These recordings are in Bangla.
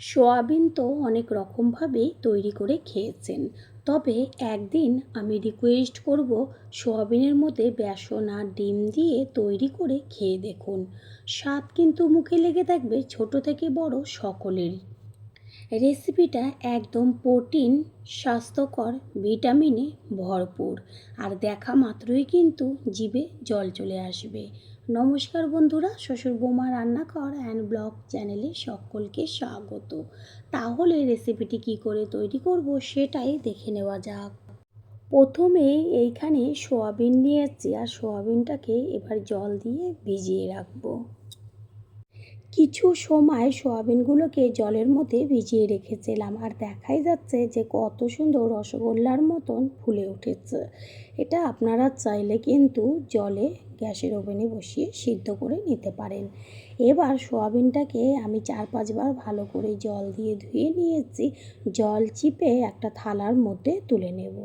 সোয়াবিন তো অনেক রকমভাবে তৈরি করে খেয়েছেন। তবে একদিন আমি রিকোয়েস্ট করব সোয়াবিনের মধ্যে বেসন আর ডিম দিয়ে তৈরি করে খেয়ে দেখুন। স্বাদ কিন্তু মুখে লেগে থাকবে ছোট থেকে বড় সকলেরই। রেসিপিটা একদম প্রোটিন, স্বাস্থ্যকর, ভিটামিনে ভরপুর। আর দেখা মাত্রই কিন্তু জিভে জল চলে আসবে। নমস্কার বন্ধুরা, শ্বশুর বোমা রান্নাঘর অ্যান্ড ব্লগ চ্যানেলে সকলকে স্বাগত। তাহলে রেসিপিটি কি করে তৈরি করব সেটাই দেখে নেওয়া যাক। প্রথমে এইখানে সোয়াবিন নিয়েছি। আর সোয়াবিনটাকে এবার জল দিয়ে ভিজিয়ে রাখব। কিছু সময় সোয়াবিনগুলোকে জলের মধ্যে ভিজিয়ে রেখেছিলাম আর দেখাই যাচ্ছে যে কত সুন্দর রসগোল্লার মতন ফুলে উঠেছে। এটা আপনারা চাইলে কিন্তু জলে গ্যাসের ওভেনে বসিয়ে সিদ্ধ করে নিতে পারেন। এবার সোয়াবিনটাকে আমি চার পাঁচবার ভালো করে জল দিয়ে ধুয়ে নিয়েছি। জল চিপে একটা থালার মধ্যে তুলে নেব।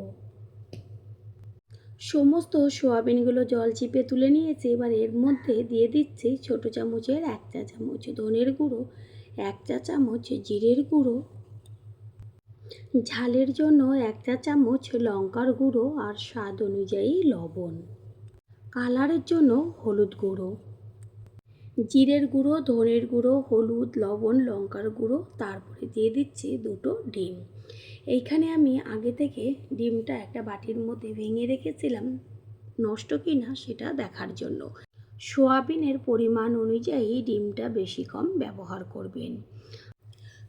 সমস্ত সোয়াবিনগুলো জল চিপে তুলে নিয়েছি। এবার এর মধ্যে দিয়ে দিচ্ছি ছোটো চামচের এক চা চামচ ধনের গুঁড়ো, এক চা চামচ জিরের গুঁড়ো। ঝালের জন্য এক চা চামচ লঙ্কার গুঁড়ো আর স্বাদ অনুযায়ী লবণ। কালারের জন্য হলুদ গুঁড়ো। জিরের গুঁড়ো, ধনের গুঁড়ো, হলুদ, লবণ, লঙ্কার গুঁড়ো, তারপরে দিয়ে দিচ্ছি দুটো ডিম। এইখানে আমি আগে থেকে ডিমটা একটা বাটির মধ্যে ভেঙে রেখেছিলাম, নষ্ট কি না সেটা দেখার জন্য। সোয়াবিনের পরিমাণ অনুযায়ী ডিমটা বেশি কম ব্যবহার করবেন।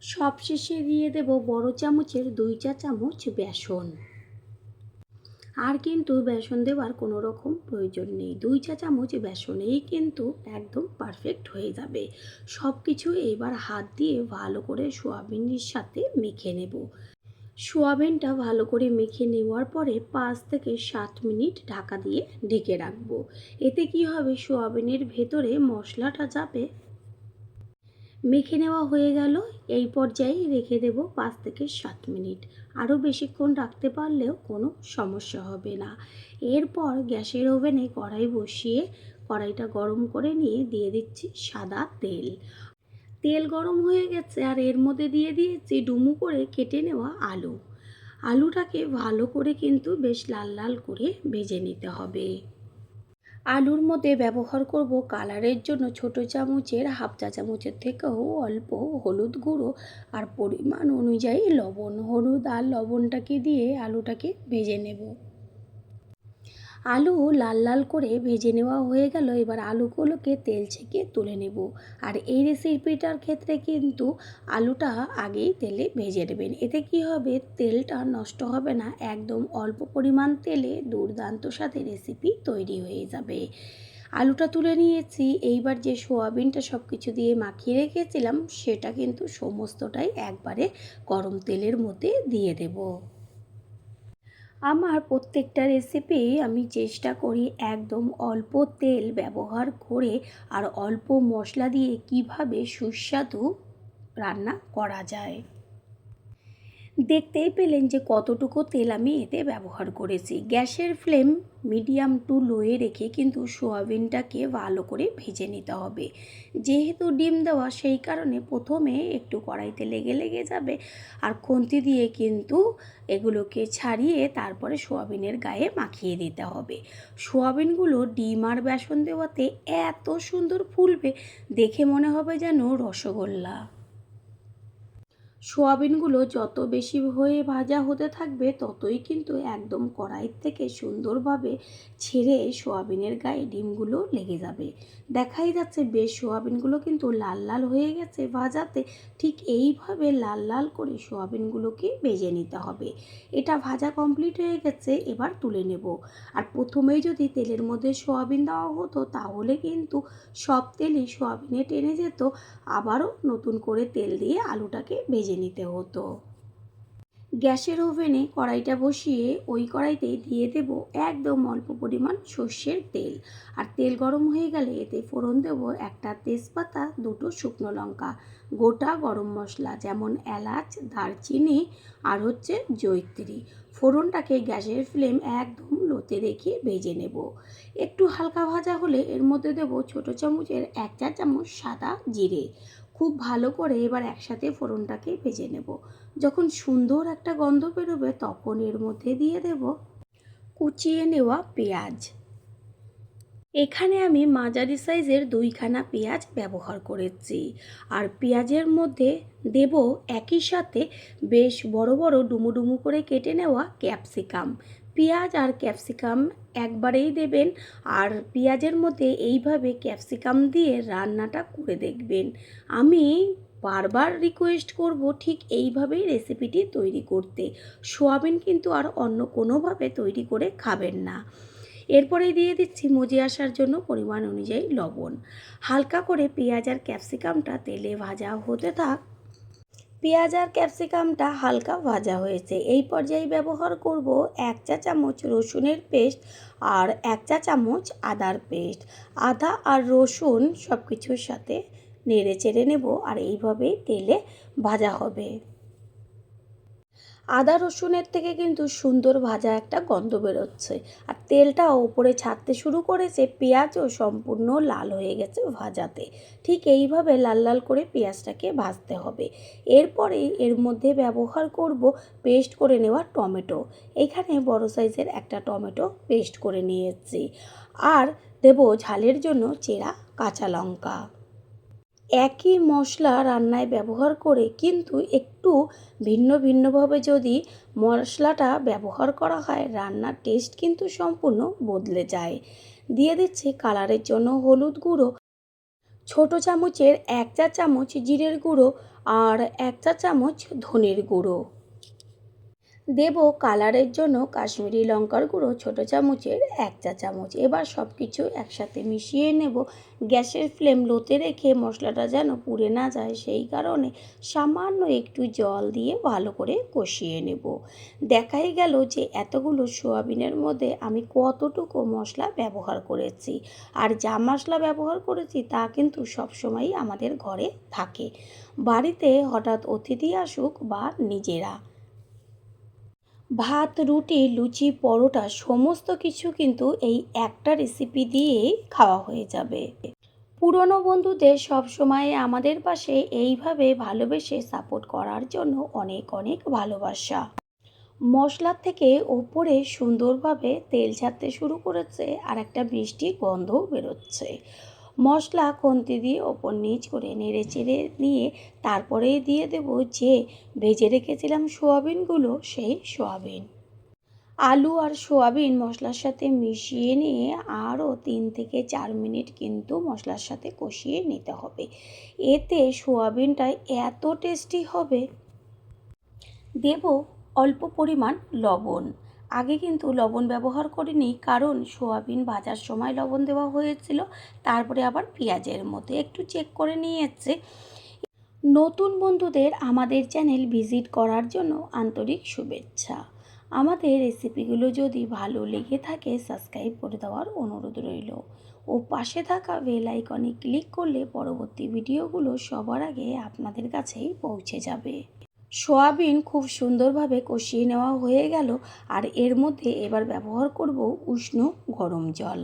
সবশেষে দিয়ে দেব বড় চামচের দুই চা চামচ বেসন। আর কিন্তু বেসন দেওয়ার কোনো রকম প্রয়োজন নেই। দুই চা চামচ বেসনেই কিন্তু একদম পারফেক্ট হয়ে যাবে। সব কিছু এবার হাত দিয়ে ভালো করে সোয়াবিনের সাথে মেখে নেব। সোয়াবিনটা ভালো করে মেখে নেওয়ার পরে পাঁচ থেকে সাত মিনিট ঢাকা দিয়ে ঢেকে রাখব। এতে কি হবে? সোয়াবিনের ভেতরে মশলাটা যাবে। মেখে নেওয়া হয়ে গেল। এই পর্যায়ে রেখে দেব পাঁচ থেকে সাত মিনিট। আরও বেশিক্ষণ রাখতে পারলেও কোনো সমস্যা হবে না। এরপর গ্যাসের ওভেনে কড়াই বসিয়ে কড়াইটা গরম করে নিয়ে দিয়ে দিচ্ছি সাদা তেল। তেল গরম হয়ে গেছে আর এর মধ্যে দিয়ে দিয়েছি ডুমু করে কেটে নেওয়া আলু। আলুটাকে ভালো করে কিন্তু বেশ লাল লাল করে ভেজে নিতে হবে। আলুর মধ্যে ব্যবহার করব কালারের জন্য ছোট চামচের, হাফ চা চামচের থেকেও অল্প হলুদ গুঁড়ো আর পরিমাণ অনুযায়ী লবণ। হলুদ আর লবণটাকে দিয়ে আলুটাকে ভেজে নেব। আলু লাল লাল করে ভেজে নেওয়া হয়ে গেল। এবার আলুগুলোকে তেল ছেঁকে তুলে নেব। আর এই রেসিপিটার ক্ষেত্রে কিন্তু আলুটা আগেই তেলে ভেজে নেবেন। এতে কি হবে? তেলটা নষ্ট হবে না। একদম অল্প পরিমাণ তেলে দুর্দান্ত সাথে রেসিপি তৈরি হয়ে যাবে। আলুটা তুলে নিয়েছি। এইবার যে সোয়াবিনটা সব কিছু দিয়ে মাখিয়ে রেখেছিলাম, সেটা কিন্তু সমস্তটাই একবারে গরম তেলের মধ্যে দিয়ে দেবো। আমার প্রত্যেকটা রেসিপি আমি চেষ্টা করি একদম অল্প তেল ব্যবহার করে আর অল্প মশলা দিয়ে কীভাবে সুস্বাদু রান্না করা যায়। দেখতেই পেলেন যে কতটুকু তেল আমি এতে ব্যবহার করেছি। গ্যাসের ফ্লেম মিডিয়াম টু লোয়ে রেখে কিন্তু সোয়াবিনটাকে ভালো করে ভেজে নিতে হবে। যেহেতু ডিম দেওয়া, সেই কারণে প্রথমে একটু কড়াইতে লেগে লেগে যাবে আর খুন্তি দিয়ে কিন্তু এগুলোকে ছাড়িয়ে তারপরে সোয়াবিনের গায়ে মাখিয়ে দিতে হবে। সোয়াবিনগুলো ডিম আর বেসন দেওয়াতে এত সুন্দর ফুলবে, দেখে মনে হবে যেন রসগোল্লা। সোয়াবিনগুলো যত বেশি হয়ে ভাজা হতে থাকবে, ততই কিন্তু একদম কড়াইয়ের থেকে সুন্দরভাবে ছেড়ে সোয়াবিনের গায়ে ডিমগুলো লেগে যাবে। দেখাই যাচ্ছে বেশ সোয়াবিনগুলো কিন্তু লাল লাল হয়ে গেছে, ভাজাতে ঠিক এইভাবে লাল লাল করে সোয়াবিনগুলোকে ভেজে নিতে হবে। এটা ভাজা কমপ্লিট হয়ে গেছে, এবার তুলে নেব। আর প্রথমেই যদি তেলের মধ্যে সোয়াবিন দেওয়া হতো, তাহলে কিন্তু সব তেলই সোয়াবিনে টেনে যেত, আবারও নতুন করে তেল দিয়ে আলুটাকে ভেজে ভেজে নিতে হতো। গ্যাসের ওভেনে কড়াইটা বসিয়ে ওই কড়াইতে দিয়ে দেব একদম অল্প পরিমাণ সর্ষের তেল। আর তেল গরম হয়ে গেলে এতে ফোড়ন দেব একটা তেজপাতা, দুটো শুকনো লঙ্কা, গোটা গরম মশলা, যেমন এলাচ, দারচিনি আর হচ্ছে জৈত্রী ফোড়নটাকে গ্যাসের ফ্লেম একদম লোতে রেখে ভেজে নেব। একটু হালকা ভাজা হলে এর মধ্যে দেব ছোট চামচের এক চা চামচ সাদা জিরে। খুব ভালো করে এবার একসাথে ফোড়নটাকে ভেজে নেব। যখন সুন্দর একটা গন্ধ বেরোবে তখন এর মধ্যে দিয়ে দেব কুচিয়ে নেওয়া পেঁয়াজ। এখানে আমি মাঝারি সাইজের দুইখানা পেঁয়াজ ব্যবহার করেছি। আর পেঁয়াজের মধ্যে দেব একই সাথে বেশ বড় বড় ডুমু ডুমু করে কেটে নেওয়া ক্যাপসিকাম। পেঁয়াজ আর ক্যাপসিকাম একবারেই দেবেন আর পেঁয়াজের মধ্যে এইভাবে ক্যাপসিকাম দিয়ে রান্নাটা করে দেখবেন। আমি বারবার রিকোয়েস্ট করব ঠিক এইভাবেই রেসিপিটি তৈরি করতে। সোয়াবিন কিন্তু আর অন্য কোনোভাবে তৈরি করে খাবেন না। এরপরে দিয়ে দিচ্ছি মজে আসার জন্য পরিমাণ অনুযায়ী লবণ। হালকা করে পেঁয়াজ আর ক্যাপসিকামটা তেলে ভাজা হতে থাক পেঁয়াজ আর ক্যাপসিকামটা হালকা ভাজা হয়েছে। এই পর্যায়ে ব্যবহার করব এক চা চামচ রসুনের পেস্ট আর এক চা চামচ আদার পেস্ট। আদা আর রসুন সব কিছুর সাথে নেড়ে চেড়ে নেব আর এইভাবেই তেলে ভাজা হবে। আদা রসুনের থেকে কিন্তু সুন্দর ভাজা একটা গন্ধ বেরোচ্ছে। আর তেলটাও ওপরে ছাড়তে শুরু করেছে, পেঁয়াজও সম্পূর্ণ লাল হয়ে গেছে ভাজাতে। ঠিক এইভাবে লাল লাল করে পেঁয়াজটাকে ভাজতে হবে। এরপরে এর মধ্যে ব্যবহার করব পেস্ট করে নেওয়া টমেটো। এখানে বড় সাইজের একটা টমেটো পেস্ট করে নিয়েছি। আর দেব ঝালের জন্য চেরা কাঁচা লঙ্কা। একই মশলা রান্নায় ব্যবহার করে কিন্তু একটু ভিন্ন ভিন্নভাবে যদি মশলাটা ব্যবহার করা হয়, রান্নার টেস্ট কিন্তু সম্পূর্ণ বদলে যায়। দিয়ে দিচ্ছে কালারের জন্য হলুদ গুঁড়ো, ছোট চামচের এক চা চামচ জিরের গুঁড়ো আর এক চা চামচ ধনের গুঁড়ো। দেব কালারের জন্য কাশ্মীরি লঙ্কার গুঁড়ো ছোটো চামচের এক চা চামচ। এবার সব কিছু একসাথে মিশিয়ে নেব। গ্যাসের ফ্লেম লোতে রেখে মশলাটা যেন পুড়ে না যায়, সেই কারণে সামান্য একটু জল দিয়ে ভালো করে কষিয়ে নেব। দেখাই গেল যে এতগুলো সোয়াবিনের মধ্যে আমি কতটুকু মশলা ব্যবহার করেছি। আর যা মশলা ব্যবহার করেছি তা কিন্তু সবসময়ই আমাদের ঘরে থাকে। বাড়িতে হঠাৎ অতিথি আসুক বা নিজেরা ভাত, রুটি, লুচি, পরোটা সমস্ত কিছু কিন্তু এই একটা রেসিপি দিয়েই খাওয়া হয়ে যাবে। পুরনো বন্ধুদের সব সময় আমাদের পাশে এইভাবে ভালোবেসে সাপোর্ট করার জন্য অনেক অনেক ভালোবাসা। মশলার থেকে ওপরে সুন্দরভাবে তেল ছাড়তে শুরু করেছে আর একটা মিষ্টি গন্ধও বেরোচ্ছে। মশলা খন্তি দিয়ে ওপর নিচ করে নেড়ে চেড়ে নিয়ে তারপরে দিয়ে দেব যে ভেজে রেখেছিলাম সোয়াবিনগুলো, সেই সোয়াবিন। আলু আর সোয়াবিন মশলার সাথে মিশিয়ে নিয়ে আরও তিন থেকে চার মিনিট কিন্তু মশলার সাথে কষিয়ে নিতে হবে। এতে সোয়াবিনটা এত টেস্টি হবে। দেব অল্প পরিমাণ লবণ। আগে কিন্তু লবণ ব্যবহার করিনি, কারণ সোয়াবিন ভাজার সময় লবণ দেওয়া হয়েছিল, তারপরে আবার পেঁয়াজের মধ্যে একটু চেক করে নিয়েছে। নতুন বন্ধুদের আমাদের চ্যানেল ভিজিট করার জন্য আন্তরিক শুভেচ্ছা। আমাদের রেসিপিগুলো যদি ভালো লেগে থাকে সাবস্ক্রাইব করে দেওয়ার অনুরোধ রইল। ও পাশে থাকা বেল আইকনে ক্লিক করলে পরবর্তী ভিডিওগুলো সবার আগে আপনাদের কাছেই পৌঁছে যাবে। সোয়াবিন খুব সুন্দরভাবে কষিয়ে নেওয়া হয়ে গেল, আর এর মধ্যে এবার ব্যবহার করব উষ্ণ গরম জল।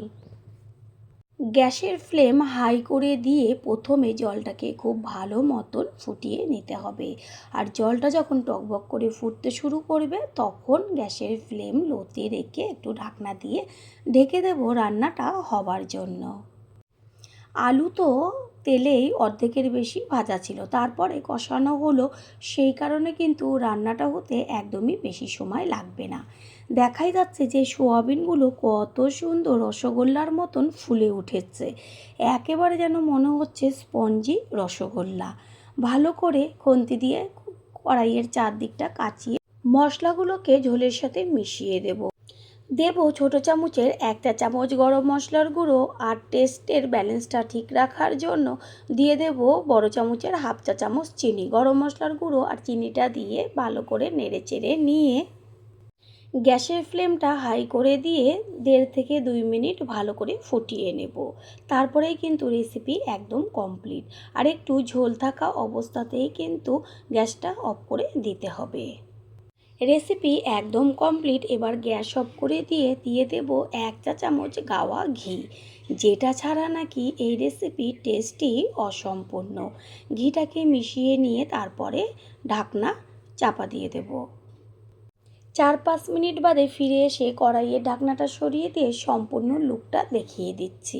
গ্যাসের ফ্লেম হাই করে দিয়ে প্রথমে জলটাকে খুব ভালো মতন ফুটিয়ে নিতে হবে, আর জলটা যখন টকবক করে ফুটতে শুরু করবে তখন গ্যাসের ফ্লেম লোতে রেখে একটু ঢাকনা দিয়ে ঢেকে দেবো রান্নাটা হবার জন্য। আলু তো তেলেই অর্ধেকের বেশি ভাজা ছিল। তারপরে কষানো হলো, সেই কারণে কিন্তু রান্নাটা হতে একদমই বেশি সময় লাগবে না। দেখাই যাচ্ছে যে সোয়াবিনগুলো কত সুন্দর রসগোল্লার মতন ফুলে উঠেছে। একেবারে যেন মনে হচ্ছে স্পঞ্জি রসগোল্লা। ভালো করে খন্তি দিয়ে কড়াইয়ের চারদিকটা কাচিয়ে মশলাগুলোকে ঝোলের সাথে মিশিয়ে দেব। দেব ছোট চামচের একটা চামচ গরম মশলার গুঁড়ো আর টেস্টের ব্যালেন্সটা ঠিক রাখার জন্য দিয়ে দেব বড় চামচের হাফ চা চামচ চিনি। গরম মশলার গুঁড়ো আর চিনিটা দিয়ে ভালো করে নেড়ে চেড়ে নিয়ে গ্যাসের ফ্লেমটা হাই করে দিয়ে দেড় থেকে দুই মিনিট ভালো করে ফুটিয়ে নেব। তারপরেই কিন্তু রেসিপি একদম কমপ্লিট। আর একটু ঝোল থাকা অবস্থাতেই কিন্তু গ্যাসটা অফ করে দিতে হবে। রেসিপি একদম কমপ্লিট এবার গ্যাস অফ করে দিয়ে দিয়ে দেব এক চা চামচ গাওয়া ঘি। যেটা ছাড়া নাকি এই রেসিপি টেস্টই অসম্পূর্ণ। ঘিটাকে মিশিয়ে নিয়ে তারপরে ঢাকনা চাপা দিয়ে দেব। চার পাঁচ মিনিট বাদে ফিরে এসে কড়াইয়ে ঢাকনাটা সরিয়ে দিয়ে সম্পূর্ণ লুকটা দেখিয়ে দিচ্ছি।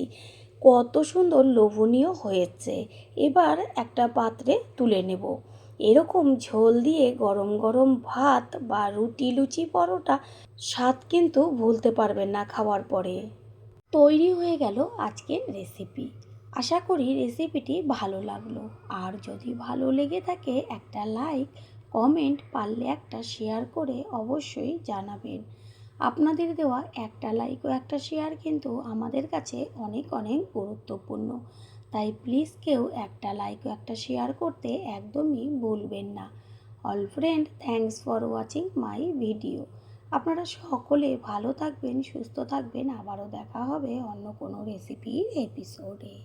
কত সুন্দর লোভনীয় হয়েছে। এবার একটা পাত্রে তুলে নেব। এরকম ঝোল দিয়ে গরম গরম ভাত বা রুটি লুচি পরোটা, স্বাদ কিন্তু ভুলতে পারবেন না খাওয়ার পরে। তৈরি হয়ে গেল আজকের রেসিপি। আশা করি রেসিপিটি ভালো লাগল। আর যদি ভালো লেগে থাকে একটা লাইক, কমেন্ট পারলে একটা শেয়ার করে অবশ্যই জানাবেন। আপনাদের দেওয়া একটা লাইক ও একটা শেয়ার কিন্তু আমাদের কাছে অনেক অনেক গুরুত্বপূর্ণ। তাই প্লিজ কেউ একটা লাইক একটা শেয়ার করতে একদমই ভুলবেন না। All friend thanks for watching my video আপনারা সকলে ভালো থাকবেন, সুস্থ থাকবেন। আবারও দেখা হবে অন্য কোনো রেসিপির এপিসোডে